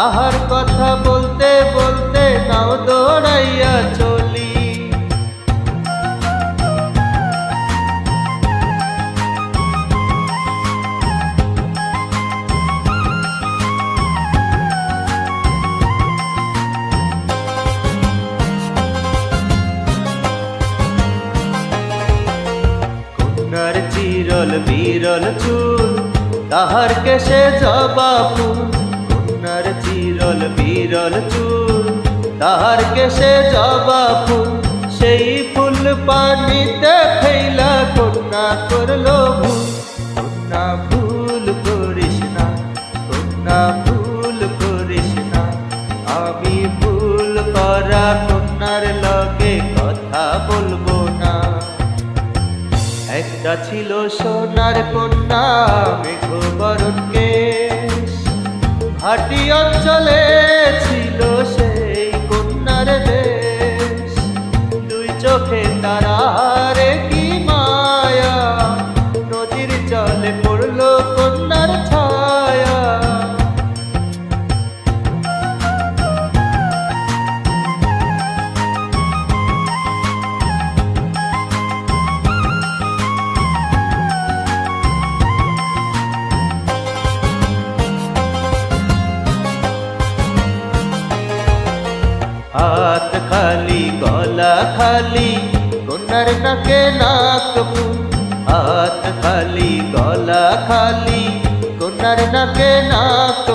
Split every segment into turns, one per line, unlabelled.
তাহার কথা বলতে বলতে নাও দৌড়াইয়া চলি। কন্যার চিরল বিরল চুল, তাহার কেশে জবা ফুল। কন্যার চিরল বিরল চুল তাহার কেশে জবা ফুল, সেই ফুল পানিতে ফেলা কন্যা করল ভুল। কন্যা ভুল করিস না, কন্যা ভুল করিস না। আমি ভুল করা কন্যার লগে কথা বলব না। একটা ছিল সোনার কন্যা মেঘ বরণ কেশ। ভাটি অঞ্চলে চোখে তারারে কি হাত খালি, গলা খালি কন্যার নাকে নাক হাত খালি, গলা খালি কন্যার নাকে নাক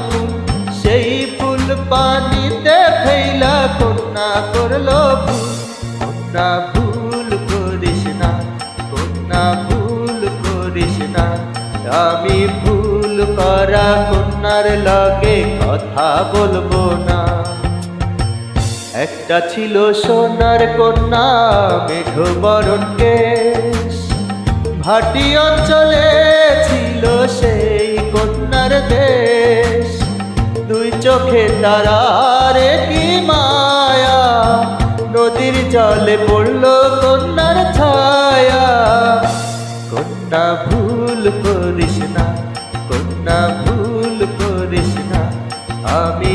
সেই ফুল পানিতে ফেলা কন্যা করল কন্যা ভুল করিস না, কন্যা ভুল করিস না। আমি ভুল করা কন্যার লগে কথা বলব না। একটা ছিল সোনার কন্যা মেঘ বরণ কেশ। ভাটি অঞ্চলে ছিল সেই কন্যার দেশ। দুই চোখে তারারে কি মায়া, নদীর জলে পড়ল কন্যার ছায়া। কন্যা ভুল করিস না, কন্যা ভুল করিস না, আমি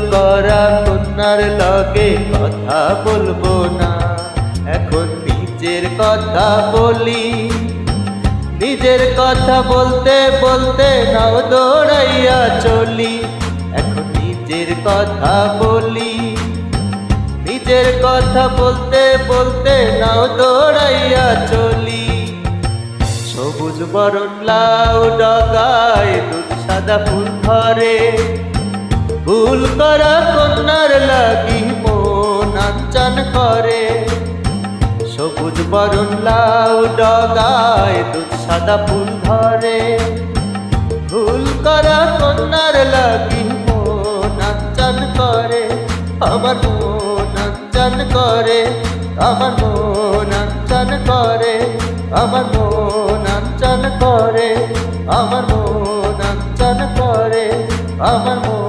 করা কন্যার লগে কথা বলব না। এখন নিজের কথা বলি। নিজের কথা বলতে বলতে নাও দৌড়াইয়া চলি। এখন নিজের কথা বলি। নিজের কথা বলতে বলতে নাও দৌড়াইয়া চলি। সবুজ বরণ লাউ ডগায় দুধ সাদা ফুল ধরে। ভুল করা কন্যার লাগি মন আঞ্চন করে। সবুজ বরণ লাউ ডগায় দুধ সাদা ফুল ধরে। ভুল করা কন্যার লাগি মন আঞ্চন করে। আমার মন আঞ্চন করে, আমার মন আঞ্চন করে, আমার মন আঞ্চন করে, আমার মন আঞ্চন করে, আমার মন